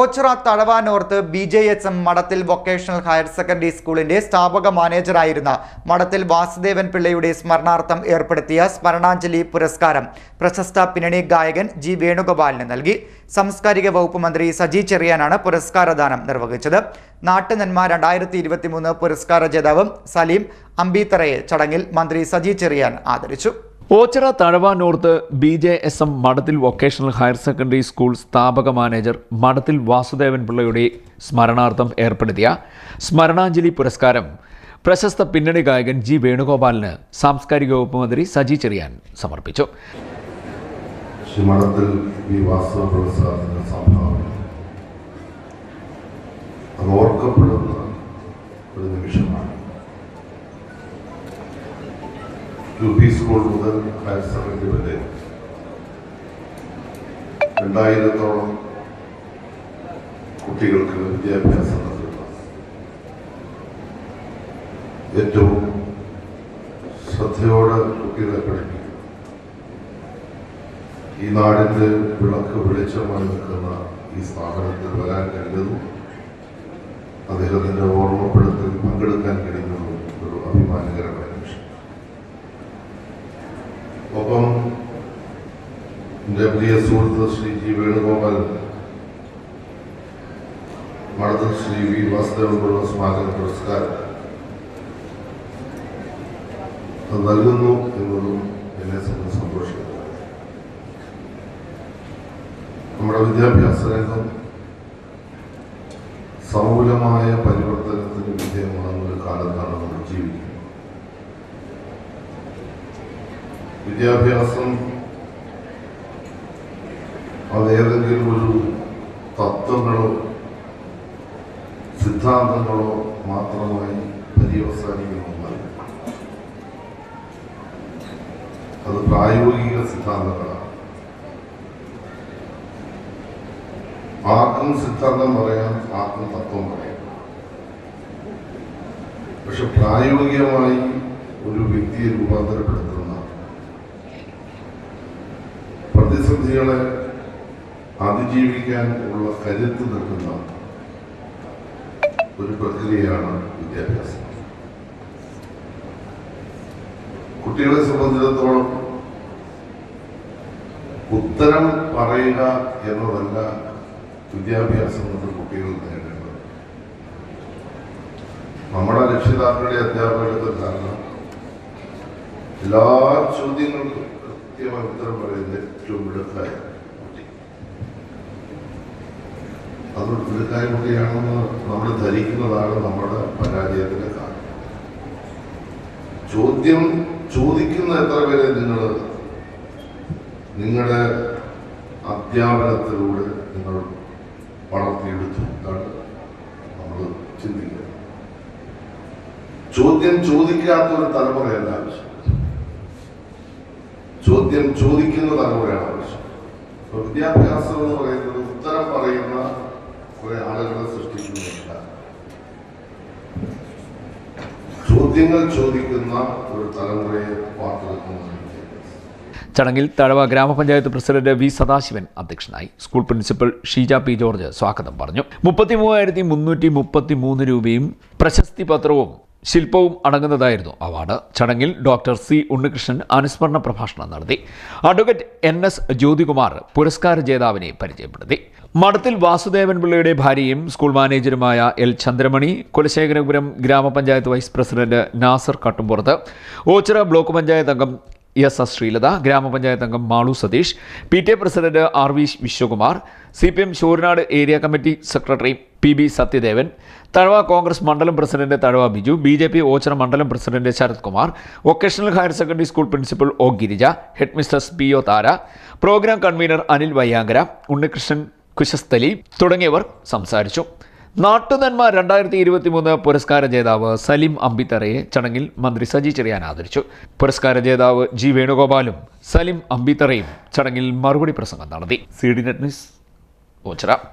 Ochira Thazhava north B J H M Madathil vocational higher secondary സ്കൂളിന്റെ സ്ഥാപക മാനേജറായിരുന്ന മഠത്തിൽ വാസുദേവൻ പിള്ളയുടെ സ്മരണാർത്ഥം ഏർപ്പെടുത്തിയ സ്മരണാഞ്ജലി പുരസ്കാരം പ്രശസ്ത പിന്നണി ഗായകൻ ജി വേണുഗോപാലിന് നൽകി. സാംസ്കാരിക വകുപ്പ് മന്ത്രി സജി ചെറിയാനാണ് പുരസ്കാരദാനം നിർവഹിച്ചത്. നാട്ടുനന്മ രണ്ടായിരത്തി ഇരുപത്തിമൂന്ന് പുരസ്കാര ജേതാവും സലീം അമ്പീത്തറയെ ചടങ്ങിൽ മന്ത്രി സജി ചെറിയാൻ ആദരിച്ചു. Ochira Thazhava north B J S M Madathil vocational higher secondary school സ്ഥാപക മാനേജർ മഠത്തിൽ വാസുദേവൻ പിള്ളയുടെ സ്മരണാർത്ഥം ഏർപ്പെടുത്തിയ സ്മരണാഞ്ജലി പുരസ്കാരം പ്രശസ്ത പിന്നണി ഗായകൻ ജി വേണുഗോപാലിന് സാംസ്കാരിക വകുപ്പ് മന്ത്രി സജി ചെറിയാൻ സമർപ്പിച്ചു. ഓർക്കപ്പെടുന്ന ഒരു നിമിഷമാണ് യു പി സ്കൂൾ മുതൽ ഹയർ സെക്കൻഡറി വരെ. രണ്ടായിരത്തോളം കുട്ടികൾക്ക് വിദ്യാഭ്യാസം നൽകുന്ന. ഏറ്റവും ശ്രദ്ധയോടെ കുട്ടികളെ പഠിപ്പിക്കും ഈ നാടിന്റെ വിളക്ക് വെളിച്ചമായി നിൽക്കുന്ന ഈ സ്ഥാപനത്തിൽ വരാൻ കഴിഞ്ഞതും അദ്ദേഹത്തിന്റെ ഓർമ്മപ്പെടുത്തൽ പങ്കെടുക്കാൻ കഴിയുന്നതും ഒരു അഭിമാനകരമായ എന്റെ പ്രിയ സുഹൃത്ത് ശ്രീ ജി വേണുഗോപാൽ മഠത്തിൽ ശ്രീ വി വാസുദേവൻപിള്ള സ്മാരക പുരസ്കാരം നൽകുന്നു എന്നതും എന്നെ സംബന്ധിച്ച് സന്തോഷിക്കുന്നു. നമ്മുടെ വിദ്യാഭ്യാസ രംഗം സമൂലമായ പരിവർത്തനത്തിന് വിധേയമാകുന്ന ഒരു കാലത്താണ് നമ്മൾ ജീവിക്കുന്നത്. വിദ്യാഭ്യാസം അതേതെങ്കിലും ഒരു തത്വങ്ങളോ സിദ്ധാന്തങ്ങളോ മാത്രമായി പര്യവസാനിക്കുന്ന ഒന്നല്ല അത് പ്രായോഗിക സിദ്ധാന്തങ്ങളാണ്. ആർക്കും സിദ്ധാന്തം പറയാം ആർക്കും തത്വം പറയാം. പക്ഷെ പ്രായോഗികമായി ഒരു വ്യക്തിയെ രൂപാന്തരപ്പെടുത്തുന്ന പ്രതിസന്ധികളെ അതിജീവിക്കാൻ ഉള്ള കരുത്ത് നൽകുന്ന ഒരു പ്രക്രിയയാണ് വിദ്യാഭ്യാസം. കുട്ടികളെ സംബന്ധിച്ചിടത്തോളം ഉത്തരം പറയുക എന്നതല്ല വിദ്യാഭ്യാസം കൊണ്ട് കുട്ടികൾ നേടേണ്ടത്. നമ്മുടെ രക്ഷിതാക്കളുടെ അധ്യാപകരുടെ കാരണം എല്ലാ ചോദ്യങ്ങൾക്കും കൃത്യമായി ഉത്തരം പറയുന്നത് ഏറ്റവും മിടുക്കായ. അത് മിടുക്കായ കുട്ടിയാണെന്ന് നമ്മൾ ധരിക്കുന്നതാണ് നമ്മുടെ പരാജയത്തിന്റെ കാരണം. ചോദ്യം ചോദിക്കുന്ന എത്ര പേരെ നിങ്ങൾ നിങ്ങളുടെ അധ്യാപനത്തിലൂടെ നിങ്ങൾ വളർത്തിയെടുത്തു എന്നാണ് നമ്മൾ ചിന്തിക്കുന്നത്. ചോദ്യം ചോദിക്കാത്ത ഒരു തലമുറയല്ല ആവശ്യം. ചോദ്യം ചോദിക്കുന്ന തലമുറയാണ് ആവശ്യം. വിദ്യാഭ്യാസം എന്ന് പറയുന്നത് ഉത്തരം പറയുന്ന കുറെ ആളുകളെ സൃഷ്ടിക്കുന്നില്ല ചോദ്യങ്ങൾ ചോദിക്കുന്ന ഒരു തലമുറയെ വാർത്തെടുക്കുന്നു ചടങ്ങിൽ തഴവ ഗ്രാമപഞ്ചായത്ത് പ്രസിഡന്റ് വി സദാശിവൻ അധ്യക്ഷനായി. School principal Sheeja P George സ്വാഗതം പറഞ്ഞു. മുപ്പത്തി മൂവായിരത്തി മുന്നൂറ്റി മുപ്പത്തി മൂന്ന് രൂപയും പ്രശസ്തി പത്രവും ശില്പവും അടങ്ങുന്നതായിരുന്നു അവാർഡ്. ചടങ്ങിൽ ഡോക്ടർ സി ഉണ്ണികൃഷ്ണൻ അനുസ്മരണ പ്രഭാഷണം നടത്തി. അഡ്വക്കേറ്റ് എൻ എസ് ജ്യോതികുമാർ പുരസ്കാര ജേതാവിനെ പരിചയപ്പെടുത്തി. മഠത്തിൽ വാസുദേവൻ പിള്ളയുടെ ഭാര്യയും school മാനേജരുമായ L Chandramani Kulasekharapuram grama panchayat vice president Nasar Kattumpurathu Ochira block panchayat അംഗം എസ് എസ് ശ്രീലത ഗ്രാമപഞ്ചായത്ത് അംഗം Malu Satheesh P T A president R V Viswakumar C P M Sooranad area committee secretary P B Sathyadevan Thazhava Congress മണ്ഡലം president Thazhava Biju B J P Ochira മണ്ഡലം president Sarath Kumar vocational higher secondary school principal O Girija head mistress P O Thara programme convener Anil Vayyankara Unnikrishnan Kushasthali തുടങ്ങിയവർ സംസാരിച്ചു. നാട്ടുനന്മ രണ്ടായിരത്തി ഇരുപത്തി മൂന്ന് പുരസ്കാര ജേതാവ് സലിം അമ്പിത്തറയെ ചടങ്ങിൽ മന്ത്രി സജി ചെറിയാൻ ആദരിച്ചു. പുരസ്കാര ജേതാവ് ജി വേണുഗോപാലും സലിം അമ്പിത്തറയും ചടങ്ങിൽ മറുപടി പ്രസംഗം നടത്തി. C D net news Ochira.